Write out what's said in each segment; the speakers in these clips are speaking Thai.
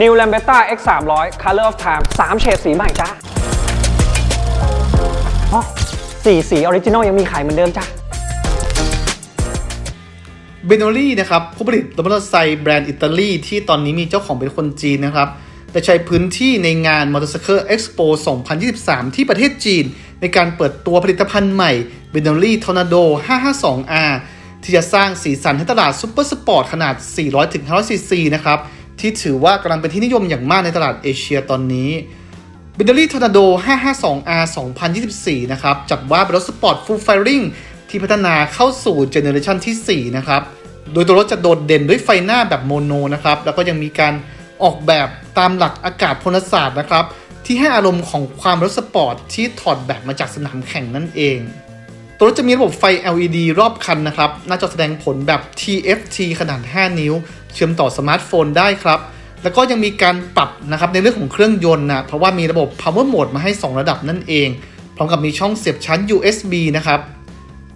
New Lambretta X 3 0 0 Color of Time 3 เฉดสีใหม่จ้าอ๋อสีสีออริจินอลยังมีขายเหมือนเดิมจ้าเบนโอลี่นะครับผู้ผลิตรถมอเตอร์ไซค์แบรนด์อิตาลีที่ตอนนี้มีเจ้าของเป็นคนจีนนะครับได้ใช้พื้นที่ในงาน Motorcycle Expo 2023 ที่ประเทศจีน ในการเปิดตัวผลิตภัณฑ์ใหม่ b e n o l i Tornado 552R ที่จะสร้างสีสันให้ตลาดซุปเปอร์สปอร์ตขนาด 400-500ซีซีนะครับ ที่ถือว่ากำลังเป็นที่นิยมอย่างมากในตลาดเอเชียตอนนี้ b e n t l e y Tornado 552R 2024 นะครับ จัดว่าเป็นรถสปอร์ต Full Firing ที่พัฒนาเข้าสู่เจเนอเรชันที่ 4 นะครับ โดยตัวรถจะโดดเด่นด้วยไฟหน้าแบบโมโนนะครับ แล้วก็ยังมีการออกแบบตามหลักอากาศพลศาสตร์นะครับ ที่ให้อารมณ์ของความรถสปอร์ตที่ถอดแบบมาจากสนามแข่งนั่นเอง ตัวรถจะมีระบบไฟ LED รอบคันนะครับ หน้าจอแสดงผลแบบ TFT ขนาด 5 นิ้ว เชื่อมต่อสมาร์ทโฟนได้ครับ แล้วก็ยังมีการปรับนะครับในเรื่องของเครื่องยนต์นะเพราะว่ามีระบบ Power Mode มาให้ 2 ระดับนั่นเอง พร้อมกับมีช่องเสียบชาร์จ USB นะครับ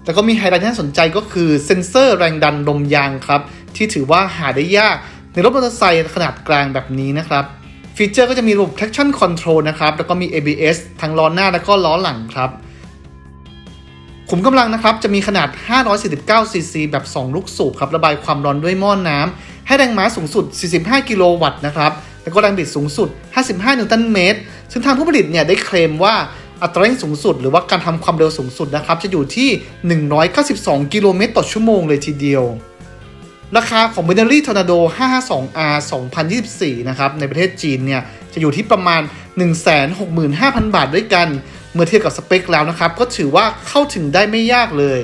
แล้วก็มีไฮไลท์ที่น่าสนใจก็คือเซ็นเซอร์แรงดันลมยางครับที่ถือว่าหาได้ยากในรถมอเตอร์ไซค์ขนาดกลางแบบนี้นะครับฟีเจอร์ก็จะมีระบบ traction control นะครับ แล้วก็มี ABS ทั้งล้อหน้าแล้วก็ล้อหลังครับ ขุมกำลังนะครับ จะมีขนาด 549ซีซีแบบ 2 ลูกสูบครับ ระบายความร้อนด้วยหม้อนน้ำ ให้แรงม้าสูงสุด 45 กิโลวัตต์นะครับ แล้วก็แรงบิดสูงสุด 55 นิวตันเมตร ซึ่งทางผู้ผลิตเนี่ยได้เคลมว่าอัตราเร่งสูงสุด หรือว่าการทำความเร็วสูงสุดนะครับ จะอยู่ที่ 192 กิโลเมตรต่อชั่วโมงเลยทีเดียว ราคาของ b e n e l l y Tornado 552R 2024 นะครับ ในประเทศจีนเนี่ย จะอยู่ที่ประมาณ 165,000 บาทด้วยกัน เมื่อเทียบกับสเปคแล้วนะครับ ก็ถือว่าเข้าถึงได้ไม่ยากเลย